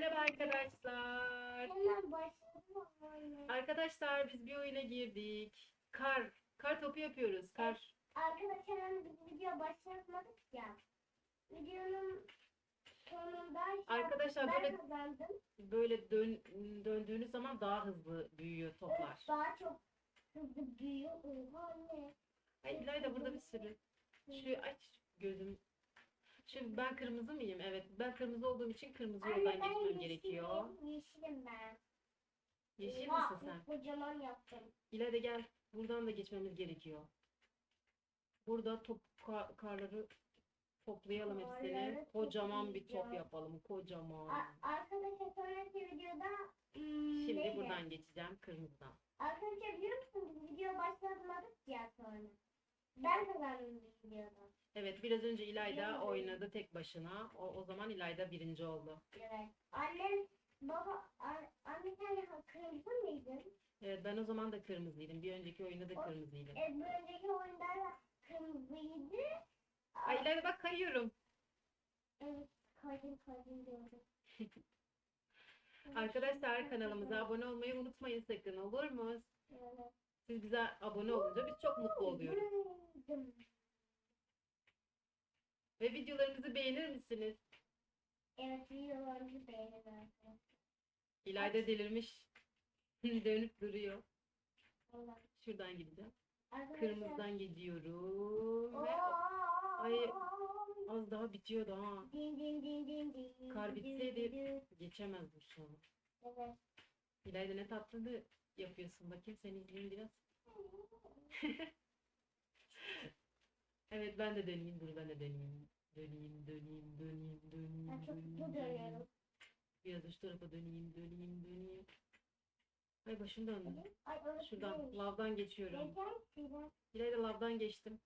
merhaba arkadaşlar. Arkadaşlar biz bir oyuna girdik. Kar, kar topu yapıyoruz. Kar. Arkadaşlar hani biz video başlatmadık ya. Videonun sonunda Arkadaşlar ben böyle- kazandım. Böyle dön, döndüğünüz zaman daha hızlı büyüyor toplar. Daha çok hızlı büyüyor. Oha ne? Ay İlayda burada bir sürü. Şu aç gözüm. Şimdi ben kırmızı mıyım? Evet. Ben kırmızı olduğum için kırmızı Anne yoldan ben geçmem yeşilim. gerekiyor. Yeşilim ben. Yeşil Oha, misin sen? Kocaman yaptım. İlayda gel. Buradan da geçmemiz gerekiyor. Burada top ka- karları toplayalım hepsini. Karları Kocaman bir top toplayacağız. yapalım. Kocaman. A- arkadaşlar sonraki videoda hmm, Şimdi neydi? buradan geçeceğim kırmızıdan. Arkadaşlar biliyor musunuz video başlatmadık ya sonra. Ben kazandım bu videoda. Evet biraz önce İlayda oynadı tek başına. O, o zaman İlayda birinci oldu. Evet. Annem, baba, a- anne sen kırmızı mıydın? Evet ben o zaman da kırmızıydım. Bir önceki oyunda da O- kırmızıydım. E, bir önceki oyunda da kırmızıydı. Ay İlayda bak kayıyorum. Evet, kaydım kaydım diyorum. Arkadaşlar kanalımıza abone olmayı unutmayın sakın olur mu? Evet. Siz bize abone olunca biz çok mutlu oluyoruz. Ve videolarımızı beğenir misiniz? Evet, videolarımızı arkadaşlar. İlayda delirmiş. Dönüp duruyor. Şuradan gideceğim. Kırmızıdan gidiyorum. Ve Ay, az daha bitiyordu ha. Din din din din din. Kar bitseydi-. Geçemezdim şu an. Evet. İlayda ne tatlı da yapıyorsun. Bakayım seni izleyeyim biraz. Evet ben de döneyim. Dur ben de döneyim. Döneyim, döneyim, döneyim, döneyim, Ben çok döneyim. dönüyorum. Biraz şu tarafa döneyim, döneyim, döneyim. Ay başım döndü. Ay, orası Şuradan lavdan geçiyorum. Neden? İlayda lavdan geçtim.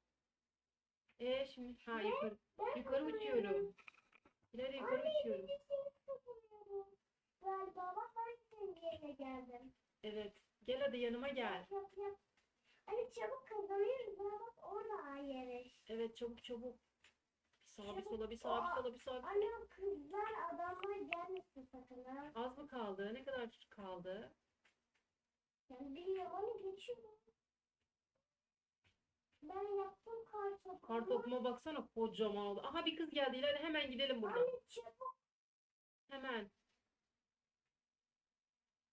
E şimdi ha yukarı yukarı uçuyorum. İlayda yukarı uçuyorum. şey. Galiba bak ben yerine geldim. Evet. Gel hadi yanıma gel. Yap yap yap. Anne çabuk kazanıyoruz. Bana bak orada yarış. Evet çabuk çabuk. Bir sağa bir sola bir sağa bir sola bir sağa. Anne kızlar adamlar gelmesin sakın ha. Az mı kaldı? Ne kadar kaldı? Yani bilmiyorum onu geçiyorum. Ben yaptım kar topumu. Kar topuma baksana kocaman oldu. Aha bir kız geldi ileride hemen gidelim buradan. Anne çabuk. Hemen.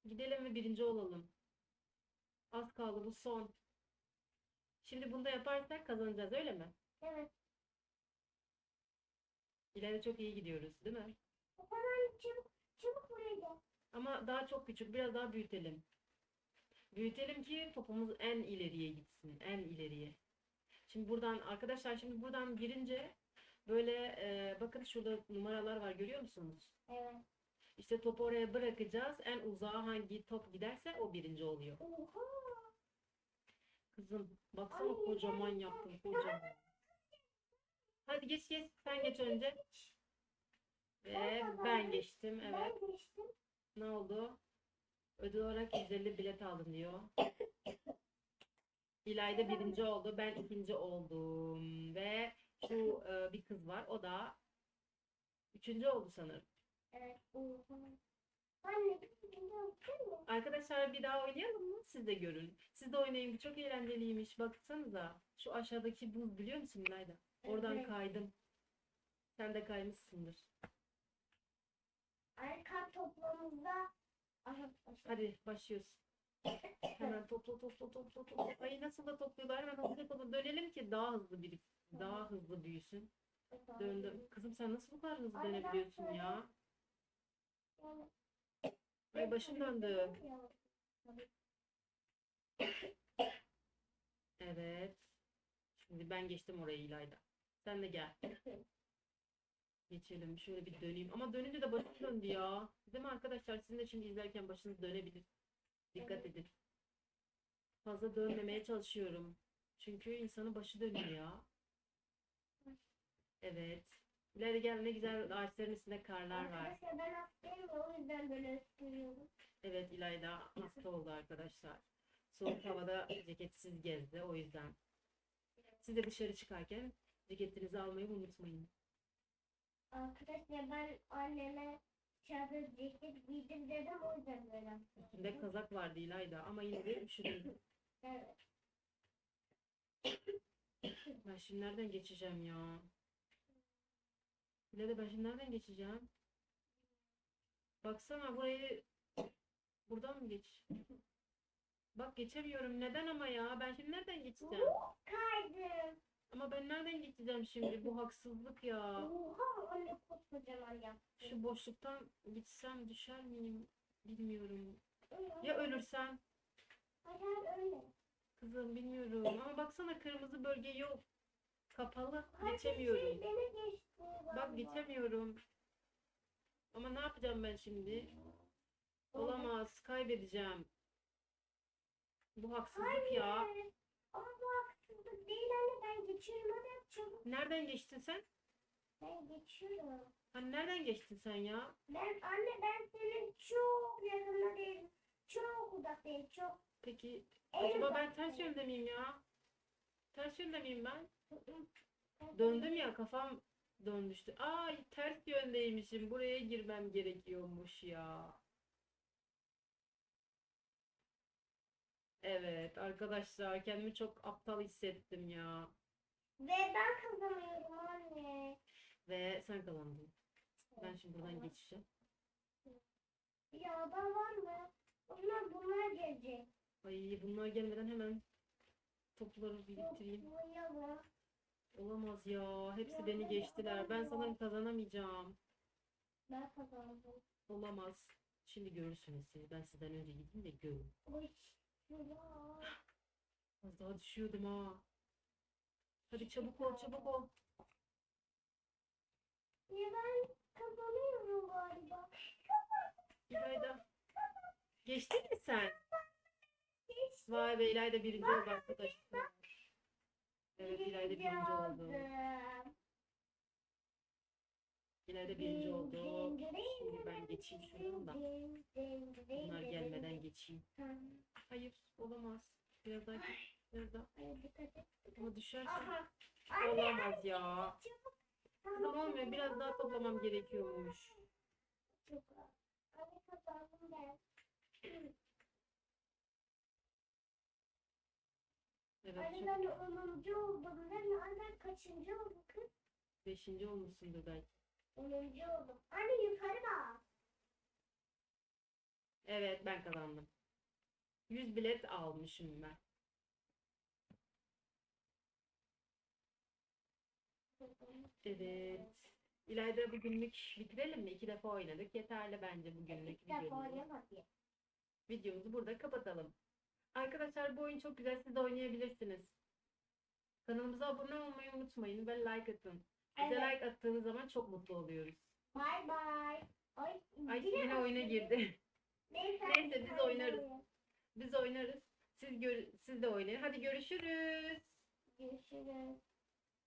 Gidelim ve birinci olalım. Az kaldı bu son. Şimdi bunu da yaparsak kazanacağız öyle mi? Evet. İleride çok iyi gidiyoruz değil mi? Hemen çabuk. Çabuk buraya gel. Ama daha çok küçük biraz daha büyütelim. Büyütelim ki topumuz en ileriye gitsin. En ileriye. Şimdi buradan arkadaşlar şimdi buradan girince böyle e, bakın şurada numaralar var görüyor musunuz? Evet. İşte topu oraya bırakacağız. En uzağa hangi top giderse o birinci oluyor. Oha. Kızım baksana Ay, kocaman yaptım kocaman. Hadi geç geç sen geç önce. Ve Ben geçtim evet. Ne oldu? Ödül olarak 150 bilet aldım diyor. İlayda birinci oldu. Ben ikinci oldum. Ve şu e, bir kız var. O da üçüncü oldu sanırım. Evet. Arkadaşlar bir daha oynayalım mı? Siz de görün. Siz de oynayın. Bu çok eğlenceliymiş. Baksanıza. Şu aşağıdaki buz biliyor musun İlayda? Oradan Evet. kaydım. Sen de kaymışsındır. Ay kar toplamında. Hadi başlıyoruz. Hemen topla topla topla topla. Ay nasıl da topluyorlar hemen hızlı yapalım. Dönelim ki daha hızlı bir daha hızlı büyüsün. Döndüm. Kızım sen nasıl bu kadar hızlı dönebiliyorsun ya? Ay başım döndü. Evet. Şimdi ben geçtim oraya İlayda. Sen de gel. Geçelim. Şöyle bir döneyim. Ama dönünce de başım döndü ya. Değil mi arkadaşlar? Sizin de şimdi izlerken başınız dönebilir. Dikkat edin. Fazla dönmemeye çalışıyorum. Çünkü insanın başı dönüyor ya. Evet. İleride gel ne güzel ağaçların üstünde karlar var. Arkadaşlar ben hastayım o yüzden böyle ısırıyorum. Evet İlayda hasta oldu arkadaşlar. Soğuk havada ceketsiz gezdi o yüzden. Siz de dışarı çıkarken ceketinizi almayı unutmayın. Arkadaşlar ben anneme dışarıda ceket giydim dedim o yüzden böyle. Üstünde kazak vardı İlayda ama yine de üşüdüm. Evet. Ben şimdi nereden geçeceğim ya? İlayda ben şimdi nereden geçeceğim? Baksana burayı buradan mı geç? Bak geçemiyorum. Neden ama ya? Ben şimdi nereden geçeceğim? Kaydım. Ama ben nereden geçeceğim şimdi? Bu haksızlık ya. Oha anne koskocaman yaptım. Şu boşluktan gitsem düşer miyim? Bilmiyorum. Ya ölürsem? Hayır öyle. Kızım bilmiyorum. Ama baksana kırmızı bölge yok. Kapalı. Geçemiyorum. Şey, beni geçti. Bak geçemiyorum. Ama ne yapacağım ben şimdi? Olamaz. Kaybedeceğim. Bu haksızlık ya. Hayır. Ama bu haksızlık değil anne ben geçiyorum hadi çabuk. Nereden geçtin sen? Ben geçiyorum. Hani nereden geçtin sen ya? Ben anne ben senin çok yakında değilim. Çok uzaktayım çok. Peki En acaba ben ters yönde miyim ya? Ters yönde miyim. Ben- Döndüm ya kafam dönmüştü. Ay ters yöndeymişim. Buraya girmem gerekiyormuş ya. Evet arkadaşlar kendimi çok aptal hissettim ya. Ve ben kazanıyorum anne. Ve sen kazandın. Ben şimdi buradan geçeceğim. Ya da var mı? Bunlar bunlar gelecek. Ay bunlar gelmeden hemen topları biriktireyim. Toplayalım. Olamaz ya. Hepsi beni geçtiler. Ben sanırım kazanamayacağım. Ben kazandım. Olamaz. Şimdi görürsünüz siz. Ben sizden önce gideyim de görün. Az daha düşüyordum ha. Hadi çabuk ol çabuk ol. Ya ben kazanıyorum galiba. İlayda. Geçtin mi sen? Vay be İlayda birinci oldu arkadaşlar. Evet İlayda birinci oldu. İlayda birinci oldu. Şimdi ben geçeyim şuradan da. Bunlar gelmeden geçeyim. Hayır olamaz. Biraz daha biraz daha. Ama düşersen olamaz ya. Kızım olmuyor. Biraz daha toplamam gerekiyormuş. Çok Anne ben. Ben 10. oldum mi? Anne kaçıncı oldum kız? beşinci olmuşsundur belki. 10. oldum. Anne yukarı bak. Evet ben kazandım. 100 bilet almışım ben. Evet. İlayda bugünlük bitirelim mi? İki defa oynadık. Yeterli bence bugünlük Bir defa videomuzu. oynamadı. Videomuzu burada kapatalım. Arkadaşlar bu oyun çok güzel. Siz de oynayabilirsiniz. Kanalımıza abone olmayı unutmayın ve like atın. Bize Evet. like attığınız zaman çok mutlu oluyoruz. Bye bye. Ay, Ay yine oyuna girdi. Neyse, Neyse, biz oynarız. Biz oynarız. Siz gör siz de oynayın. Hadi görüşürüz. Görüşürüz.